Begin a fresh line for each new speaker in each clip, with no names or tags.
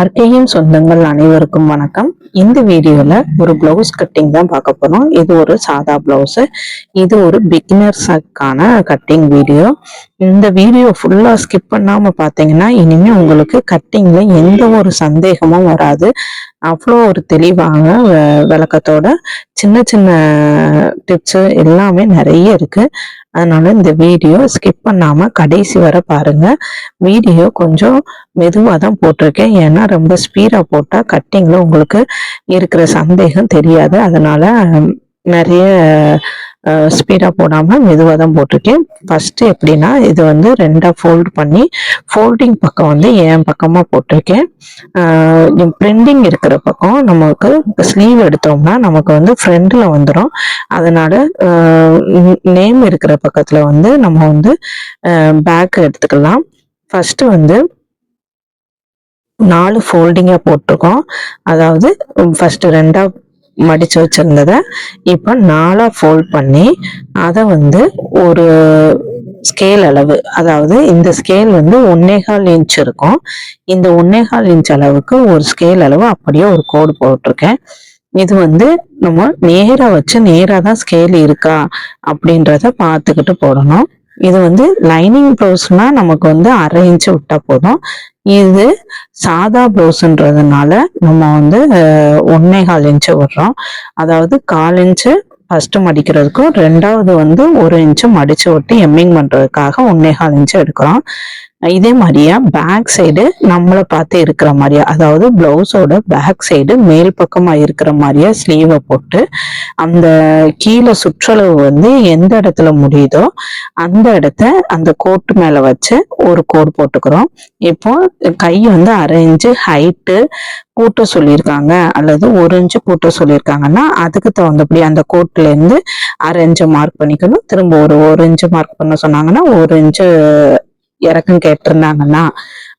RKM சொந்தங்கள் அனைவருக்கும் வணக்கம். இந்த வீடியோல ஒரு பிளவுஸ் கட்டிங் தான் பார்க்க போறோம். இது ஒரு சாதா பிளவுஸ் இது ஒரு பிகினர்ஸுக்கான கட்டிங் வீடியோ இந்த வீடியோ ஃபுல்லா ஸ்கிப் பண்ணாம பார்த்தீங்கன்னா இனிமே உங்களுக்கு கட்டிங்ல எந்த ஒரு சந்தேகமும் வராது. அவ்வளோ ஒரு தெளிவான விளக்கத்தோட சின்ன சின்ன டிப்ஸு எல்லாமே நிறைய இருக்குது அதனால இந்த வீடியோ ஸ்கிப் பண்ணாம கடைசி வரை பாருங்க. வீடியோ கொஞ்சம் மெதுவாக தான் போட்டிருக்கேன். ஏன்னா ரொம்ப ஸ்பீடாக போட்டால் கட்டிங்கில் உங்களுக்கு இருக்கிற சந்தேகம் தெரியாது. அதனால நிறைய ஸ்பீடாக போடாமல் மெதுவாக தான் போட்டிருக்கேன். ஃபஸ்ட்டு எப்படின்னா இது வந்து ரெண்டாக ஃபோல்ட் பண்ணி ஃபோல்டிங் பக்கம் வந்து என் பக்கமாக போட்டிருக்கேன். பிரிண்டிங் இருக்கிற பக்கம் நமக்கு ஸ்லீவ் எடுத்தோம்னா நமக்கு வந்து ஃப்ரெண்டில் வந்துடும் அதனால் நேம் இருக்கிற பக்கத்தில் வந்து நம்ம வந்து பேக் எடுத்துக்கலாம். ஃபஸ்ட்டு வந்து நாலு ஃபோல்டிங்காக போட்டிருக்கோம். அதாவது ஃபஸ்ட்டு ரெண்டாக மடிச்சு வச்சிருந்ததை இப்போ நாலா ஃபோல்ட் பண்ணி அதை வந்து ஒரு ஸ்கேல் அளவு அதாவது இந்த ஸ்கேல் வந்து ஒன்னேகால் இன்ச் இருக்கும். இந்த ஒன்னேகால் இன்ச் அளவுக்கு ஒரு ஸ்கேல் அளவு அப்படியே ஒரு கோடு போட்டிருக்கேன். இது வந்து நம்ம நேராக வச்சு நேராக தான் ஸ்கேல் இருக்கா அப்படின்றத பார்த்துக்கிட்டு போடணும். இது வந்து லைனிங் ப்ளவுஸ்னா நமக்கு வந்து அரை இன்ச்சு விட்டா போதும். இது சாதா ப்ளவுஸ்ன்றதுனால நம்ம வந்து ஒன்னே கால் இன்ச்சு விடுறோம். அதாவது கால் இன்ச்சு ஃபர்ஸ்ட் மடிக்கிறதுக்கும் ரெண்டாவது வந்து ஒரு இன்ச்சு மடிச்சு விட்டு எம்மிங் பண்றதுக்காக ஒன்னே கால் இன்ச்சு எடுக்கிறோம். இதே மாதிரியா பேக் சைடு நம்மளை பார்த்து இருக்கிற மாதிரியா? அதாவது பிளவுஸோட பேக் சைடு மேல் பக்கமாக இருக்கிற மாதிரியா? ஸ்லீவை போட்டு அந்த கீழே சுற்றளவு வந்து எந்த இடத்துல முடியுதோ அந்த இடத்த அந்த கோட்டு மேலே வச்சு ஒரு கோடு போட்டுக்கிறோம். இப்போ கை வந்து அரை இன்ச்சு ஹைட்டு கூட்ட சொல்லியிருக்காங்க. அல்லது ஒரு இன்ச்சு கூட்ட சொல்லியிருக்காங்கன்னா அதுக்கு தகுந்தபடி அந்த கோட்ல இருந்து அரை இன்ச்சு மார்க் பண்ணிக்கணும். திரும்ப ஒரு ஒரு இன்ச்சு மார்க் பண்ண சொன்னாங்கன்னா ஒரு இன்ச்சு இறக்கம் கேட்டிருந்தாங்கன்னா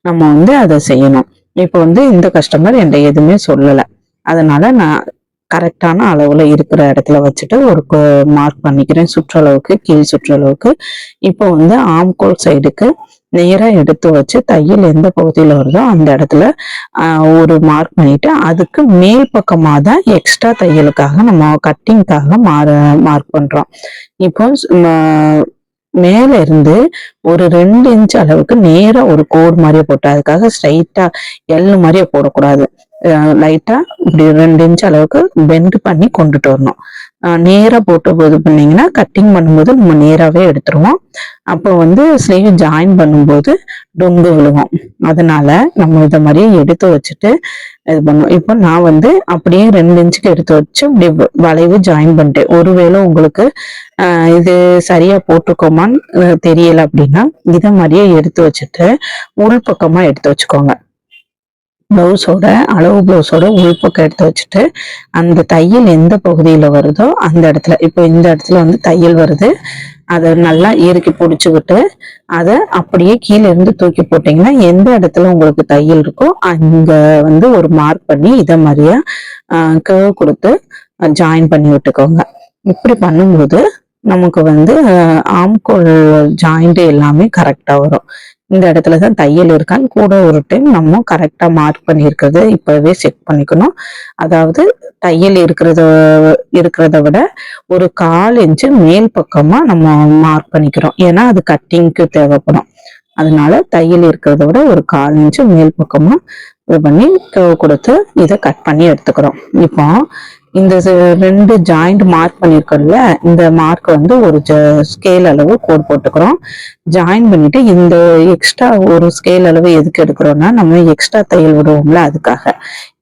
நம்ம வந்து அதை செய்யணும். இப்போ வந்து இந்த கஸ்டமர் என்கிட்ட எதுவுமே சொல்லலை. அதனால நான் கரெக்டான அளவில் இருக்கிற இடத்துல வச்சுட்டு ஒரு மார்க் பண்ணிக்கிறேன். சுற்றளவுக்கு கீழ் சுற்றளவுக்கு. இப்போ வந்து ஆம்கோல் சைடுக்கு நேராக எடுத்து வச்சு தையல் எந்த பகுதியில் வருதோ அந்த இடத்துல ஒரு மார்க் பண்ணிட்டு அதுக்கு மேல் பக்கமாக தான் எக்ஸ்ட்ரா தையலுக்காக நம்ம கட்டிங்க்காக மாற மார்க் பண்ணுறோம் இப்போ மேல இருந்து ஒரு ரெண்டு இன்ச் அளவுக்கு நேரா ஒரு கோடு மாதிரியே போட்டு அதுக்காக ஸ்ட்ரைட்டா எள்ளு மாதிரியே போடக்கூடாது. லைட்டா இப்படி ரெண்டு இன்ச் அளவுக்கு பெண்ட் பண்ணி கொண்டுட்டு வரணும். நேரா போட்டு இது பண்ணீங்கன்னா கட்டிங் பண்ணும்போது நம்ம நேராவே எடுத்துருவோம். அப்போ வந்து ஸ்லீவ் ஜாயின் பண்ணும்போது டொங்கு விழுவோம் அதனால நம்ம இதை மாதிரியே எடுத்து வச்சுட்டு இது பண்ணும். இப்போ நான் வந்து அப்படியே ரெண்டு இன்ச்சுக்கு எடுத்து வச்சு இப்படி வளைவு ஜாயின் பண்ணிட்டேன். ஒருவேளை உங்களுக்கு ஆஹ் இது சரியா போட்டிருக்கோமான்னு தெரியல அப்படின்னா இதை மாதிரியே எடுத்து வச்சுட்டு உள் பக்கமா எடுத்து வச்சுக்கோங்க. பிளவுஸோட அளவு பிளவுஸோட உள்பக்கம் எடுத்து வச்சுட்டு அந்த தையல் எந்த பகுதியில வருதோ அந்த இடத்துல இப்போ இந்த இடத்துல வந்து தையல் வருது. அதை நல்லா இறுக்கி பிடிச்சி விட்டு அதை அப்படியே கீழே இருந்து தூக்கி போட்டீங்கன்னா எந்த இடத்துல உங்களுக்கு தையல் இருக்கோ அங்க வந்து ஒரு மார்க் பண்ணி இதை மாதிரியா கேர்வ் கொடுத்து ஜாயின் பண்ணி விட்டுக்கோங்க. இப்படி பண்ணும்போது நமக்கு வந்து ஆம்கோல் ஜாயிண்ட் எல்லாமே கரெக்டா வரும். இந்த இடத்துல தான் தையல் இருக்கான்னு கூட ஒரு டைம் நம்ம கரெக்டாக மார்க் பண்ணியிருக்கிறது இப்போவே செக் பண்ணிக்கணும். அதாவது தையல் இருக்கிறத இருக்கிறத விட ஒரு கால் இன்ச்சு மேல் பக்கமாக நம்ம மார்க் பண்ணிக்கிறோம். ஏன்னா அது கட்டிங்க்கு தேவைப்படும். அதனால தையல் இருக்கிறத விட ஒரு கால் இன்ச்சு மேல் பக்கமாக இது பண்ணி கொடுத்து இதை கட் பண்ணி எடுத்துக்கிறோம். இப்போ இந்த ரெண்டு ஜாயிண்ட் மார்க் பண்ணியிருக்கோம்ல இந்த மார்க் வந்து ஒரு ஸ்கேல் அளவு கோட் போட்டுக்கிறோம். ஜாயின் பண்ணிட்டு இந்த எக்ஸ்ட்ரா ஒரு ஸ்கேல் அளவு எதுக்கு எடுக்கிறோம்னா நம்ம எக்ஸ்ட்ரா தையல் விடுவோம்ல அதுக்காக.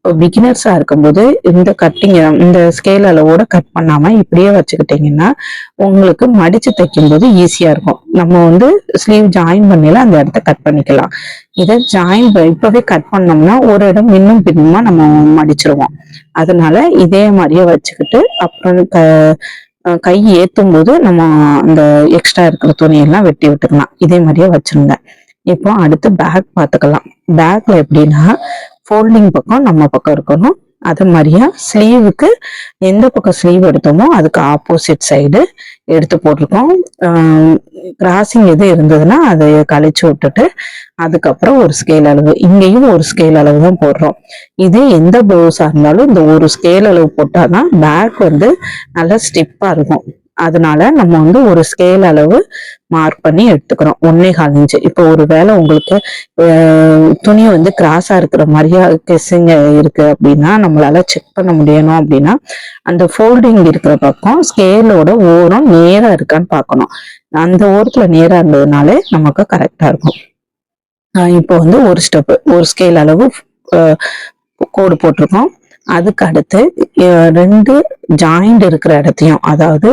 இப்போ பிகினர்ஸா இருக்கும்போது இந்த கட்டிங் இந்த ஸ்கேல் அளவோட கட் பண்ணாம இப்படியே வச்சுக்கிட்டீங்கன்னா உங்களுக்கு மடிச்சு தைக்கும்போது ஈஸியா இருக்கும். நம்ம வந்து ஸ்லீவ் ஜாயின் பண்ணல அந்த இடத்த கட் பண்ணிக்கலாம். இதை ஜாயின் இப்பவே கட் பண்ணோம்னா ஒரு இடம் இன்னும் பின்னுமா நம்ம மடிச்சிருவோம். அதனால இதே மாதிரியே வச்சுக்கிட்டு அப்புறம் க- கை ஏத்தும் போது நம்ம அந்த எக்ஸ்ட்ரா இருக்கிற துணியெல்லாம் வெட்டி விட்டுக்கலாம். இதே மாதிரியே வச்சிருங்க. இப்போ அடுத்து பேக் பார்த்துக்கலாம். பேக்ல எப்படின்னா ஃபோல்டிங் பக்கம் நம்ம பக்கம் இருக்கணும். அது மாதிரியா ஸ்லீவுக்கு எந்த பக்கம் ஸ்லீவ் எடுத்தோமோ அதுக்கு ஆப்போசிட் சைடு எடுத்து போட்டிருக்கோம். கிராசிங் எது இருந்ததுன்னா அதை கழிச்சு விட்டுட்டு அதுக்கப்புறம் ஒரு ஸ்கேல் அளவு. இங்கேயும் ஒரு ஸ்கேல் அளவு தான் போடுறோம். இதே எந்த ப்ளவுஸாக இருந்தாலும் இந்த ஒரு ஸ்கேல் அளவு போட்டாதான் பேக் வந்து நல்லா ஸ்டிப்பாக இருக்கும். அதனால நம்ம வந்து ஒரு ஸ்கேல் அளவு மார்க் பண்ணி எடுத்துக்கிறோம் ஒன்னே கால் இன்ச்சு. இப்போ ஒரு வேளை உங்களுக்கு துணி வந்து கிராஸா இருக்கிற மாதிரியா கெஸ்ஸிங்க இருக்கு அப்படின்னா நம்மளால செக் பண்ண முடியணும் அப்படின்னா அந்த ஃபோல்டிங் இருக்கிற பக்கம் ஸ்கேலோட ஓரம் நேரா இருக்கான்னு பார்க்கணும். அந்த ஓரத்துல நேரா இருந்ததுனாலே நமக்கு கரெக்டா இருக்கும். இப்போ வந்து ஒரு ஸ்டெப் ஒரு ஸ்கேல் அளவு கோடு போட்டிருக்கோம். அதுக்கு அடுத்து ரெண்டு ஜாயிண்ட் இருக்கிற இடத்தையும் அதாவது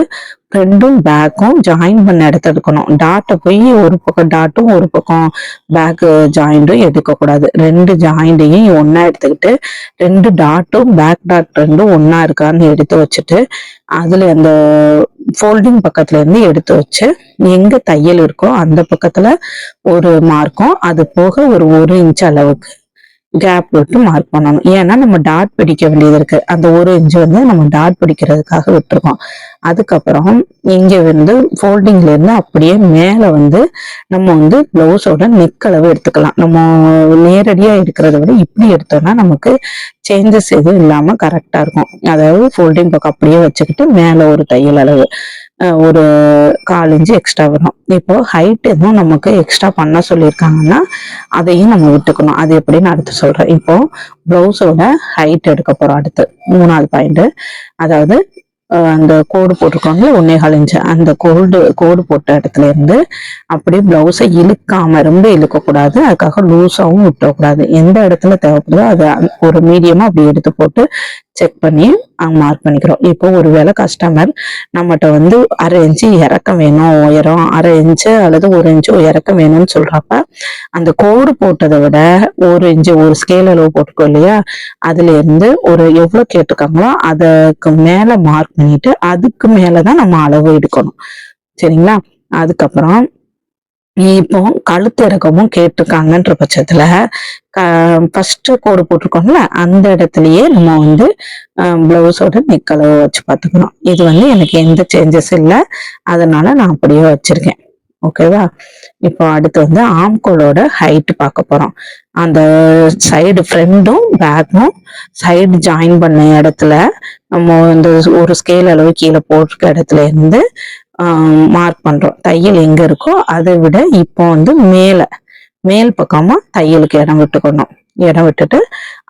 ஃப்ரண்டும் பேக்கும் ஜாயின் பண்ண இடத்த எடுக்கணும். டாட்டை போய் ஒரு பக்கம் டாட்டும் ஒரு பக்கம் பேக் ஜாயிண்ட்டும் எடுக்கக்கூடாது. ரெண்டு ஜாயிண்டையும் ஒன்றா எடுத்துக்கிட்டு ரெண்டு டாட்டும் பேக் டாட் ரெண்டும் ஒன்றா இருக்கான்னு எடுத்து வச்சுட்டு அதுல அந்த ஃபோல்டிங் பக்கத்துல இருந்து எடுத்து வச்சு எங்க தையல் இருக்கோ அந்த பக்கத்துல ஒரு மார்க்கும் அது போக ஒரு ஒரு இன்ச் அளவுக்கு கேப் விட்டு மார்க் பண்ணணும். ஏன்னா நம்ம டாட் பிடிக்க வேண்டியது இருக்கு. அந்த ஒரு இன்ச்சு வந்து நம்ம டாட் பிடிக்கிறதுக்காக விட்டுருக்கோம். அதுக்கப்புறம் இங்க வந்து ஃபோல்டிங்ல இருந்து அப்படியே மேல வந்து நம்ம வந்து பிளவுஸோட நெக்களவு எடுத்துக்கலாம். நம்ம நேரடியா இருக்கிறத விட இப்படி எடுத்தோம்னா நமக்கு சேஞ்சஸ் எதுவும் இல்லாம கரெக்டா இருக்கும். அதாவது ஃபோல்டிங் பக்கம் அப்படியே வச்சுக்கிட்டு மேல ஒரு தையல் அளவு ஒரு கால் இன்ச்சு எக்ஸ்ட்ரா வரும். இப்போ ஹைட் எதுவும் நமக்கு எக்ஸ்ட்ரா பண்ண சொல்லியிருக்காங்கன்னா அதையும் நம்ம விட்டுக்கணும். அது எப்படின்னு அடுத்து சொல்றேன். இப்போ பிளவுஸோட ஹைட் எடுக்க போறோம் அடுத்து. மூணாவது பாயிண்ட் அதாவது அந்த கோடு போட்டிருக்கோங்களா ஒன்னே கால் இன்ச்சு. அந்த கோல்டு கோடு போட்ட இடத்துல இருந்து அப்படியே பிளவுஸை இழுக்காம ரொம்ப இழுக்கக்கூடாது. அதுக்காக லூஸாவும் விட்டக்கூடாது. எந்த இடத்துல தேவைப்படுதோ அதை ஒரு மீடியமா அப்படி எடுத்து போட்டு செக் பண்ணி அவங்க மார்க் பண்ணிக்கிறோம். இப்போ ஒரு வேளை கஸ்டமர் நம்மகிட்ட வந்து அரை இன்ச்சு இறக்கம் வேணும் உயரம் அரை இன்ச்சு அல்லது ஒரு இன்ச்சு இறக்கம் வேணும்னு சொல்றப்ப அந்த கோடு போட்டதை விட ஒரு இன்ச்சு ஒரு ஸ்கேல் அளவு போட்டுக்கோ இல்லையா? அதுல இருந்து ஒரு எவ்வளவு கேட்டிருக்காங்களோ அதுக்கு மேல மார்க் பண்ணிட்டு அதுக்கு மேலதான் நம்ம அளவு எடுக்கணும். சரிங்களா? அதுக்கப்புறம் இப்போ கழுத்து இறக்கமும் கேட்டிருக்காங்கன்ற பட்சத்துல ஃபர்ஸ்ட் கோடு போட்டிருக்கோம்ல அந்த இடத்துலயே நம்ம வந்து பிளவுஸோட நெக் வச்சு பார்த்துக்கணும். இது வந்து எனக்கு எந்த சேஞ்சஸ் இல்லை. அதனால நான் அப்படியே வச்சிருக்கேன். ஓகேவா இப்போ அடுத்து வந்து ஆம்கோலோட ஹைட் பார்க்க போறோம். அந்த சைடு ஃப்ரண்டும் பேக்கும் சைடு ஜாயின் பண்ண இடத்துல நம்ம இந்த ஒரு ஸ்கேல் அளவு கீழே போட்டிருக்க இடத்துல இருந்து மார்க் பண்ணுறோம் தையல் எங்கே இருக்கோ அதை விட இப்போ வந்து மேலே மேல் பக்கமாக தையலுக்கு இடம் விட்டுக்கணும். இடம் விட்டுட்டு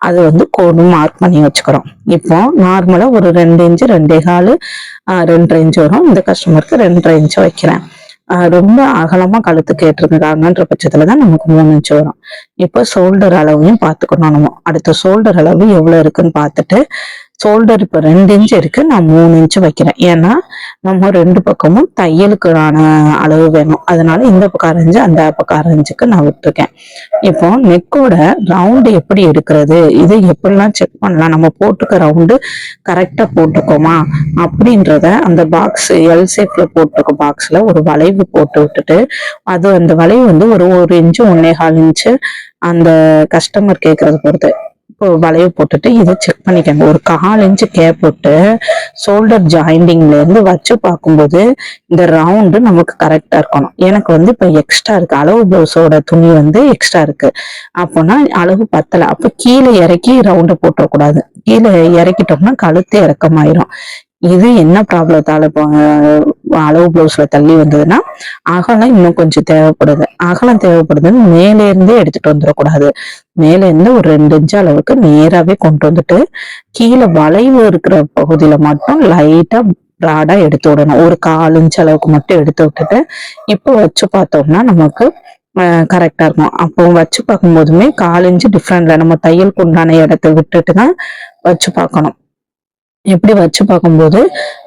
அது வந்து கோடு மார்க் பண்ணி வச்சுக்கிறோம். இப்போ நார்மலாக ஒரு ரெண்டு இன்ச்சு ரெண்டே காலு ரெண்டரை இன்ச்சு வரும். இந்த கஸ்டமருக்கு ரெண்டரை இன்ச்சு வைக்கிறேன். ரொம்ப அகலமாக கழுத்து கேட்டிருந்தாங்கன்ற பட்சத்தில் தான் நமக்கு மூணு இன்ச்சு வரும். இப்போ ஷோல்டர் அளவையும் பார்த்துக்கணும் நம்ம. அடுத்த ஷோல்டர் அளவு எவ்வளோ இருக்குன்னு பார்த்துட்டு ஷோல்டர் இப்போ ரெண்டு இன்ச்சு இருக்கு. நான் மூணு இன்ச்சு வைக்கிறேன். ஏன்னா நம்ம ரெண்டு பக்கமும் தையலுக்கான அளவு வேணும். அதனால இந்த பக்கம் அரைஞ்சு அந்த பக்கம் அரைஞ்சுக்கு நான் விட்டுருக்கேன். இப்போ நெக்கோட ரவுண்டு எப்படி எடுக்கிறது? இது எப்படிலாம் செக் பண்ணலாம்? நம்ம போட்டுக்க ரவுண்டு கரெக்டாக போட்டுக்கோமா? அப்படின்றத அந்த பாக்ஸ் எல் ஷேப்ல போட்டிருக்க பாக்ஸ்ல ஒரு வளைவு போட்டு விட்டுட்டு அது அந்த வளைவு வந்து ஒரு ஒரு இன்ச்சு ஒன்னே கால் இன்ச்சு அந்த கஸ்டமர் கேட்கறது பொறுத்து. வளைவு போட்டுட்டு இதை செக் பண்ணிக்கோங்க. ஒரு கால் இன்ச்சு கேப் போட்டு ஷோல்டர் ஜாயிண்டிங்ல இருந்து வச்சு பார்க்கும்போது இந்த ரவுண்டு நமக்கு கரெக்டா இருக்கணும். எனக்கு வந்து இப்போ எக்ஸ்ட்ரா இருக்கு. அளவு பிளவுஸோட துணி வந்து எக்ஸ்ட்ரா இருக்கு. அப்போனா அளவு பத்தல. அப்ப கீழே இறக்கி ரவுண்டை போட்டுறக்கூடாது. கீழே இறக்கிட்டோம்னா கழுத்து இறக்கமாயிரும். இது என்ன ப்ராப்ளத்தால இப்போ அளவு பிளவுஸ்ல தள்ளி வந்ததுன்னா அகலம் இன்னும் கொஞ்சம் தேவைப்படுது. அகலம் தேவைப்படுதுன்னு மேலே இருந்தே எடுத்துட்டு வந்துடக்கூடாது. மேல இருந்து ஒரு ரெண்டு இன்ச்சு அளவுக்கு நேராவே கொண்டு வந்துட்டு கீழே வளைவு இருக்கிற பகுதியில மட்டும் லைட்டா ப்ராடா எடுத்து விடணும். ஒரு கால் இன்ச் அளவுக்கு மட்டும் எடுத்து விட்டுட்டு இப்போ வச்சு பார்த்தோம்னா நமக்கு கரெக்டா இருக்கும். அப்போ வச்சு பார்க்கும்போதுமே கால் இன்ச்சு டிஃப்ரெண்ட்ல நம்ம தையல் உண்டான இடத்த விட்டுட்டு தான் வச்சு பார்க்கணும். எப்படி வச்சு பார்க்கும்போது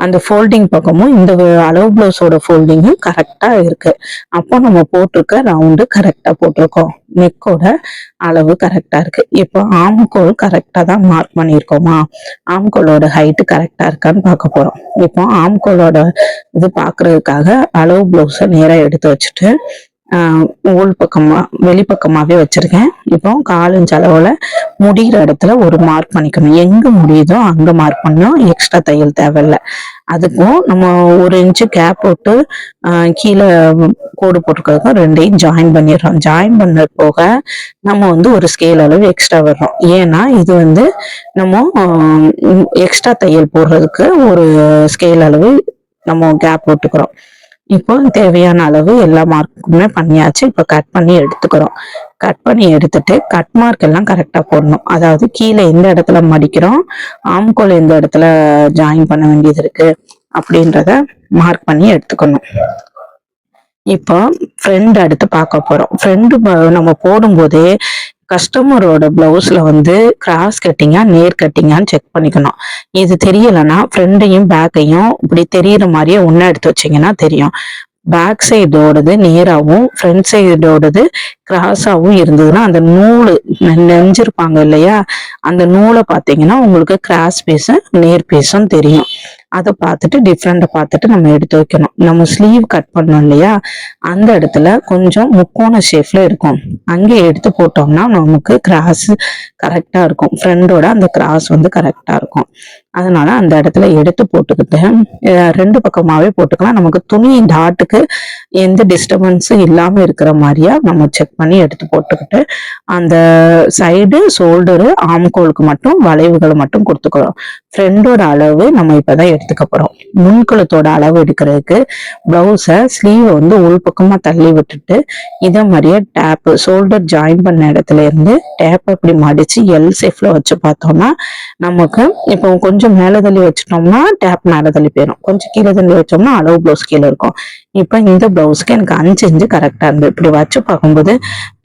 அந்த ஃபோல்டிங் பக்கமும் இந்த அளவு பிளவுஸோட ஃபோல்டிங்கும் கரெக்டாக இருக்கு. அப்போ நம்ம போட்டிருக்க ரவுண்டு கரெக்டாக போட்டிருக்கோம். நெக்கோட அளவு கரெக்டாக இருக்கு. இப்போ ஆம்கோல் கரெக்டாக தான் மார்க் பண்ணியிருக்கோமா? ஆம்கோலோட ஹைட்டு கரெக்டாக இருக்கான்னு பார்க்க போகிறோம் இப்போ ஆம்கோலோட இது பார்க்குறதுக்காக அளவு பிளவுஸை நேராக எடுத்து வச்சுட்டு உள் பக்கமா வெளிப்பக்கமாகவே வச்சிருக்கேன். இப்போ கால் அளவில் முடிகிற இடத்துல ஒரு மார்க் பண்ணிக்கணும். எங்கே முடியுதோ அங்கே மார்க் பண்ணோம் எக்ஸ்ட்ரா தையல் தேவையில்ல. அதுக்கும் நம்ம ஒரு இன்ச்சு கேப் போட்டு கீழே கோடு போட்டுக்கிறதுக்கும் ரெண்டையும் ஜாயின் பண்ணிடுறோம். ஜாயின் பண்ண போக நம்ம வந்து ஒரு ஸ்கேல் அளவு எக்ஸ்ட்ரா வர்றோம் ஏன்னா இது வந்து நம்ம எக்ஸ்ட்ரா தையல் போடுறதுக்கு ஒரு ஸ்கேல் அளவு நம்ம கேப் போட்டுக்கிறோம். இப்போ தேவையான அளவு எல்லா மார்க்குமே பண்ணியாச்சு. இப்போ கட் பண்ணி எடுத்துக்கிறோம். கட் பண்ணி எடுத்துட்டு கட் மார்க் எல்லாம் கரெக்டாக போடணும். அதாவது கீழே எந்த இடத்துல மடிக்கிறோம். ஆம்கோல் எந்த இடத்துல ஜாயின் பண்ண வேண்டியது இருக்கு. அப்படின்றத மார்க் பண்ணி எடுத்துக்கணும். இப்போ ஃப்ரெண்ட் அடுத்து பார்க்க போறோம். ஃப்ரெண்டு நம்ம போடும்போதே கஸ்டமரோட பிளவுஸ்ல வந்து கிராஸ் கட்டிங்கா நேர் கட்டிங்கான்னு செக் பண்ணிக்கணும். இது தெரியலன்னா ஃப்ரண்டையும் பேக்கையும் இப்படி தெரியற மாதிரியே ஒன்னா எடுத்து வச்சீங்கன்னா தெரியும். பேக் சைடோடது நேராகவும் ஃப்ரண்ட் சைடோடது கிராஸாகவும் இருந்ததுன்னா அந்த நூல் நெஞ்சிருப்பாங்க இல்லையா? அந்த நூலை பார்த்தீங்கன்னா உங்களுக்கு கிராஸ் பீஸும் நேர் பீஸும் தெரியும். அதை பார்த்துட்டு டிஃப்ரெண்ட்டை பார்த்துட்டு நம்ம எடுத்து வைக்கணும். நம்ம ஸ்லீவ் கட் பண்ணோம் இல்லையா? அந்த இடத்துல கொஞ்சம் முக்கோண ஷேப்ல இருக்கும். அங்கே எடுத்து போட்டோம்னா நமக்கு கிராஸ் கரெக்டாக இருக்கும். ஃப்ரெண்டோட அந்த கிராஸ் வந்து கரெக்டாக இருக்கும். அதனால அந்த இடத்துல எடுத்து போட்டுக்கிட்டு ரெண்டு பக்கமாவே போட்டுக்கலாம். நமக்கு துணி டாட்டுக்கு எந்த டிஸ்டர்பன்ஸும் இல்லாம இருக்கிற மாதிரியா நம்ம செக் பண்ணி எடுத்து போட்டுக்கிட்டு அந்த சைடு ஷோல்டரு ஆம்கோலுக்கு மட்டும் வளைவுகளை மட்டும் கொடுத்துக்கிறோம் ஃப்ரெண்டோட அளவு நம்ம இப்பதான் எடுத்துக்க போறோம். முன்கழுத்தோட அளவு எடுக்கிறதுக்கு பிளவுஸை ஸ்லீவை வந்து உள்பக்கமா தள்ளி விட்டுட்டு இதே மாதிரியே டேப் ஷோல்டர் ஜாயின் பண்ண இடத்துல இருந்து டேப் அப்படி மடிச்சு எல் சேஃப்ல வச்சு பார்த்தோம்னா நமக்கு இப்போ கொஞ்சம் கொஞ்சம் மேலே தள்ளி வச்சிட்டோம்னா டேப் மேலே தள்ளி போயிடும் கொஞ்சம் கீழே தள்ளி வச்சோம்னா அளவு ப்ளவுஸ் கீழே இருக்கும். இப்போ இந்த ப்ளவுஸ்க்கு எனக்கு அஞ்சு இஞ்சு கரெக்டாக இருந்தது இப்படி வச்சு பார்க்கும்போது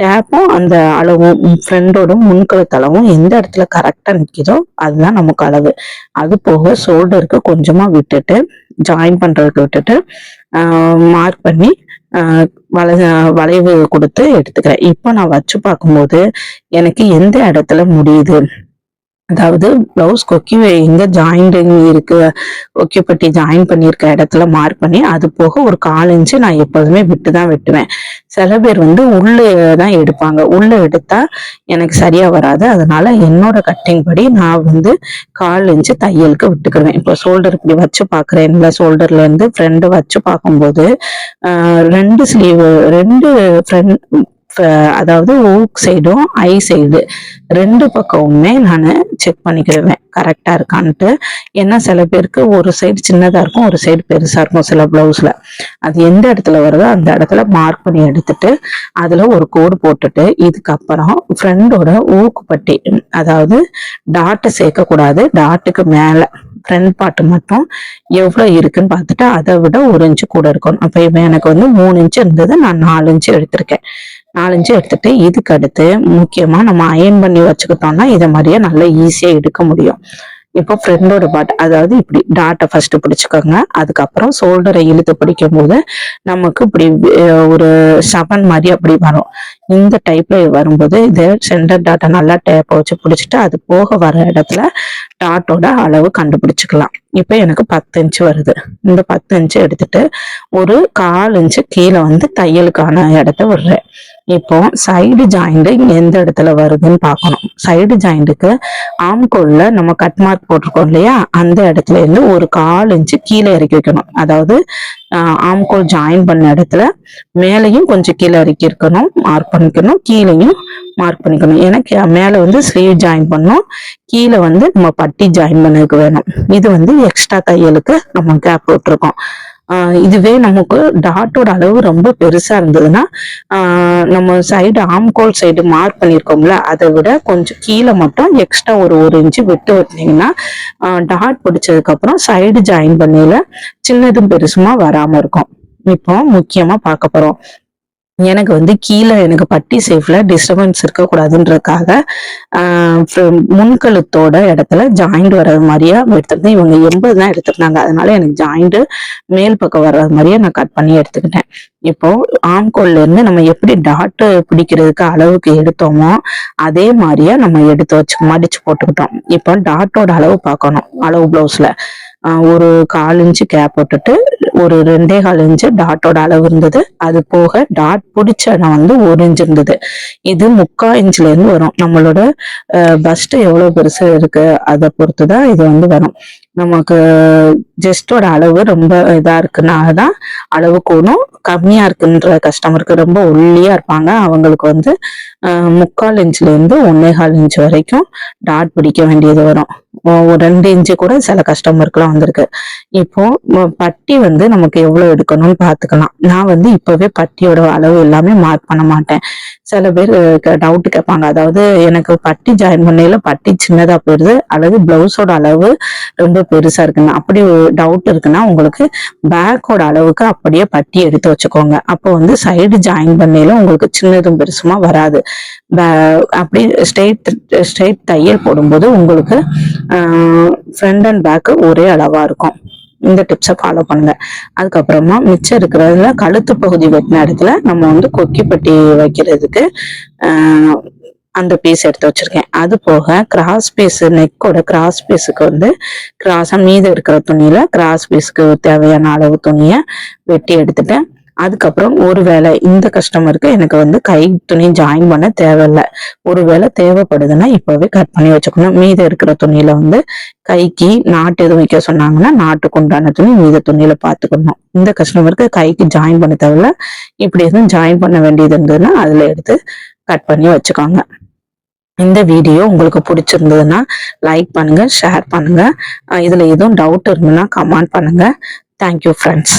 டேப்பும் அந்த அளவும் ஃப்ரெண்டோட முன்கழுத்தளவும் எந்த இடத்துல கரெக்டாக நிற்கிதோ அதுதான் நமக்கு அளவு. அது போக ஷோல்டருக்கு கொஞ்சமாக விட்டுட்டு ஜாயின் பண்ணுறதுக்கு விட்டுட்டு மார்க் பண்ணி வள வளைவு கொடுத்து எடுத்துக்கிறேன். இப்போ நான் வச்சு பார்க்கும்போது எனக்கு எந்த இடத்துல முடியுது? அதாவது பிளவுஸ் கொக்கி எங்க ஜாயிண்டிங் இருக்கு ஒக்கிப்பட்டி ஜாயின் பண்ணியிருக்க இடத்துல மார்க் பண்ணி அது போக ஒரு கால் இன்ச்சு நான் எப்போதுமே விட்டு தான் வெட்டுவேன். சில பேர் வந்து உள்ளே தான் எடுப்பாங்க. உள்ள எடுத்தா எனக்கு சரியா வராது. அதனால என்னோட கட்டிங் படி நான் வந்து கால் இன்ச்சு தையலுக்கு விட்டுக்கிடுவேன். இப்போ ஷோல்டர் இப்படி வச்சு பாக்குறேன்ல ஷோல்டர்ல இருந்து ஃப்ரெண்டு வச்சு பார்க்கும்போது ரெண்டு ஸ்லீவ் ரெண்டு ஃப்ரெண்ட் அதாவது ஊக் சைடும் ஐ சைடு ரெண்டு பக்கமுமே நான் செக் பண்ணிக்கிடுவேன். கரெக்டாக இருக்கான்ட்டு. ஏன்னா சில பேருக்கு ஒரு சைடு சின்னதாக இருக்கும் ஒரு சைடு பெருசாக இருக்கும் சில ப்ளவுஸில். அது எந்த இடத்துல வருதோ அந்த இடத்துல மார்க் பண்ணி எடுத்துட்டு அதில் ஒரு கோடு போட்டுட்டு இதுக்கப்புறம் ஃப்ரெண்டோட ஊக்கு பட்டி அதாவது டாட்டை சேர்க்கக்கூடாது. டாட்டுக்கு மேலே ஃப்ரண்ட் பார்ட் மட்டும் எவ்வளோ இருக்குன்னு பார்த்துட்டு அதை விட ஒரு இன்ச்சு கூட இருக்கணும். அப்போ எனக்கு வந்து மூணு இன்ச்சு இருந்தது நான் நாலு இன்ச்சு எடுத்திருக்கேன். நாலஞ்சு எடுத்துட்டு இதுக்கு அடுத்து முக்கியமா நம்ம அயன் பண்ணி வச்சுக்கிட்டோம்னா இதை மாதிரியே நல்லா ஈஸியா எடுக்க முடியும். இப்போ ஃப்ரெண்டோட பாட் அதாவது இப்படி டாட்டை ஃபர்ஸ்ட் பிடிச்சுக்கோங்க. அதுக்கப்புறம் ஷோல்டரை இழுத்து பிடிக்கும் போது நமக்கு இப்படி ஒரு செவன் மாதிரி அப்படி வரும். இந்த டைப்ல வரும்போது இது சென்டர் டாட்டை நல்லா டேப்பை வச்சு பிடிச்சிட்டு அது போக வர இடத்துல டாட்டோட அளவு கண்டுபிடிச்சிக்கலாம். இப்போ எனக்கு பத்து இன்ச்சு வருது. இந்த பத்து இன்ச்சு எடுத்துட்டு ஒரு கால் இன்ச்சு கீழே வந்து தையலுக்கான இடத்த விடுறேன். இப்போ சைடு ஜாயிண்ட் எந்த இடத்துல வருதுன்னு பார்க்கணும். சைடு ஜாயிண்ட்டுக்கு ஆம்கோல்ல நம்ம கட் மார்க் போட்டிருக்கோம் இல்லையா? அந்த இடத்துல இருந்து ஒரு கால் இன்ச்சு கீழே இறக்கி வைக்கணும். அதாவது ஆம்கோல் ஜாயின் பண்ண இடத்துல மேலையும் கொஞ்சம் கீழே இறக்கி இருக்கணும் மார்க் பண்ணிக்கணும் கீழையும் மார்க் பண்ணிக்கணும். ஏன்னா மேலே வந்து ஸ்லீவ் ஜாயின் பண்ணோம். கீழே வந்து நம்ம பட்டி ஜாயின் பண்ணதுக்கு வேணும். இது வந்து எக்ஸ்ட்ரா தையலுக்கு நம்ம கேப் விட்டுருக்கோம் இதுவே நமக்கு டாட்டோட அளவு ரொம்ப பெருசா இருந்ததுன்னா நம்ம சைடு ஆம்கோல் சைடு மார்க் பண்ணியிருக்கோம்ல அதை விட கொஞ்சம் கீழே மட்டும் எக்ஸ்ட்ரா ஒரு ஒரு இன்ச்சு விட்டு வந்தீங்கன்னா டாட் பிடிச்சதுக்கு அப்புறம் சைடு ஜாயின் பண்ணையில சின்னதும் பெருசுமா வராம இருக்கும். இப்போ முக்கியமா பார்க்க போறோம். எனக்கு வந்து கீழே எனக்கு பட்டி சேஃப்ல டிஸ்டர்பன்ஸ் இருக்கக்கூடாதுன்றதுக்காக முன்கழுத்தோட இடத்துல ஜாயிண்ட் வர்றது மாதிரியா எடுத்திருந்தேன். இவங்க எண்பது தான் எடுத்துருந்தாங்க. அதனால எனக்கு ஜாயிண்ட் மேல் பக்கம் வர்றது மாதிரியே நான் கட் பண்ணி எடுத்துக்கிட்டேன். இப்போ ஆம்கோல்ல இருந்து நம்ம எப்படி டாட்டு பிடிக்கிறதுக்கு அளவுக்கு எடுத்தோமோ அதே மாதிரியா நம்ம எடுத்து வச்சு மடிச்சு போட்டுக்கிட்டோம். இப்போ டாட்டோட அளவு பார்க்கணும். அளவு பிளவுஸ்ல ஒரு கால் இன்ச்சு கேப் விட்டுட்டு ஒரு ரெண்டே கால் இன்ச்சு டாட்டோட அளவு இருந்தது. அது போக டாட் பிடிச்ச இடம் வந்து ஒரு இன்ச் இருந்தது. இது முக்கா இன்ச்ல இருந்து வரும். நம்மளோட பஸ்ட் எவ்வளவு பெருசு இருக்கு அதை பொறுத்து தான் இது வந்து வரும். நமக்கு ஜெஸ்டோட அளவு ரொம்ப இதா இருக்குனால தான் அளவு கூடும். கம்மியா இருக்குன்ற கஸ்டமருக்கு ரொம்ப ஒல்லியா இருப்பாங்க. அவங்களுக்கு வந்து முக்கால் இன்ச்லேருந்து ஒன்னேகால் இன்ச் வரைக்கும் டாட் பிடிக்க வேண்டியது வரும். ஒரு ரெண்டு இன்ச்சு கூட சில கஸ்டமருக்குலாம் வந்திருக்கு. இப்போ பட்டி வந்து நமக்கு எவ்வளோ எடுக்கணும்னு பார்த்துக்கலாம் நான் வந்து இப்போவே பட்டியோட அளவு எல்லாமே மார்க் பண்ண மாட்டேன். சில பேர் டவுட் கேட்பாங்க. அதாவது எனக்கு பட்டி ஜாயின் பண்ணையில பட்டி சின்னதாக போயிடுது அல்லது பிளவுஸோட அளவு ரொம்ப பெருசாக இருக்குன்னு. அப்படி டவுட் இருக்குன்னா உங்களுக்கு பேக்கோட அளவுக்கு அப்படியே பட்டி எடுத்து வச்சுக்கோங்க. அப்போ வந்து சைடு ஜாயின் பண்ணையில உங்களுக்கு சின்னதும் பெருசுமா வராது. அப்படி ஸ்ட்ரெயிட் ஸ்ட்ரெயிட் தையல் போடும்போது உங்களுக்கு ஃப்ரண்ட் அண்ட் பேக்கு ஒரே அளவாக இருக்கும். இந்த டிப்ஸை ஃபாலோ பண்ணுங்க. அதுக்கப்புறமா மிச்சம் இருக்கிறதுல கழுத்து பகுதி வெட்டின இடத்துல நம்ம வந்து கொக்கிப்பட்டி வைக்கிறதுக்கு அந்த பீஸ் எடுத்து வச்சிருக்கேன். அது போக கிராஸ் பீஸ் நெக்கோட கிராஸ் பீஸுக்கு வந்து கிராஸா மீதம் இருக்கிற துணியில கிராஸ் பீஸ்க்கு தேவையான அளவு துணியை வெட்டி எடுத்துட்டேன் அதுக்கப்புறம் ஒருவேளை இந்த கஸ்டமருக்கு எனக்கு வந்து கை துணி ஜாயின் பண்ண தேவையில்லை. ஒருவேளை தேவைப்படுதுன்னா இப்போவே கட் பண்ணி வச்சுக்கணும். மீதம் இருக்கிற துணியில வந்து கைக்கு நாட்டு எதுவும் வைக்க சொன்னாங்கன்னா நாட்டுக்கு உண்டான துணி மீத துணியில பார்த்துக்கணும். இந்த கஸ்டமருக்கு கைக்கு ஜாயின் பண்ண தேவையில்ல. இப்படி எதுவும் ஜாயின் பண்ண வேண்டியது இருந்ததுன்னா அதுல எடுத்து கட் பண்ணி வச்சுக்கோங்க. இந்த வீடியோ உங்களுக்கு பிடிச்சிருந்ததுன்னா லைக் பண்ணுங்க ஷேர் பண்ணுங்க. இதுல எதுவும் டவுட் இருந்ததுன்னா கமெண்ட் பண்ணுங்க. Thank you friends